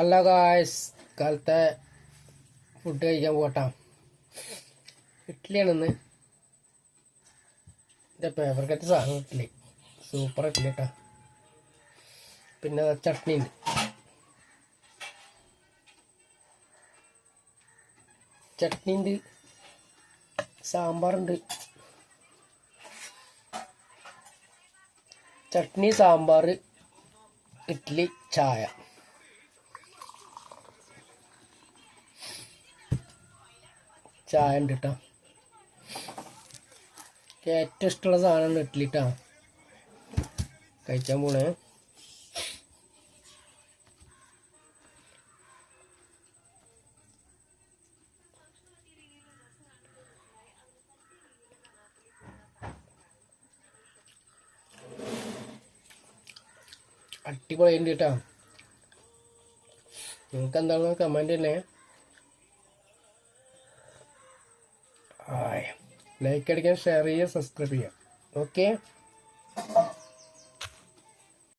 അല്ല ഗായ്സ് കാലത്തെ ഫുഡ് കഴിക്കാൻ പോട്ടാ. ഇഡ്ഡലിയാണിന്ന് എന്റെ ഫേവറേറ്റ് സാധനം ഇഡ്ഡലി. സൂപ്പർ ഇഡ്ഡലി കേട്ടാ പിന്നെ ചട്നി ഉണ്ട് ചട്നി ഉണ്ട് സാമ്പാറുണ്ട്. ചട്നി സാമ്പാർ ഇഡ്ഡലി ചായ. ചായ ഉണ്ട് കേട്ടോ. എനിക്ക് ഏറ്റവും ഇഷ്ടമുള്ള സാധനമാണ് ഇഡ്ഡലി കേട്ടോ കഴിക്കാൻ പോണേ. അടിപൊളിയുണ്ട് കേട്ടോ നിങ്ങൾക്ക് എന്താണ് കമന്റ് തന്നെ ലൈക്ക് അടിക്കാൻ ഷെയർ ചെയ്യുക സബ്സ്ക്രൈബ് ചെയ്യുക. ഓക്കെ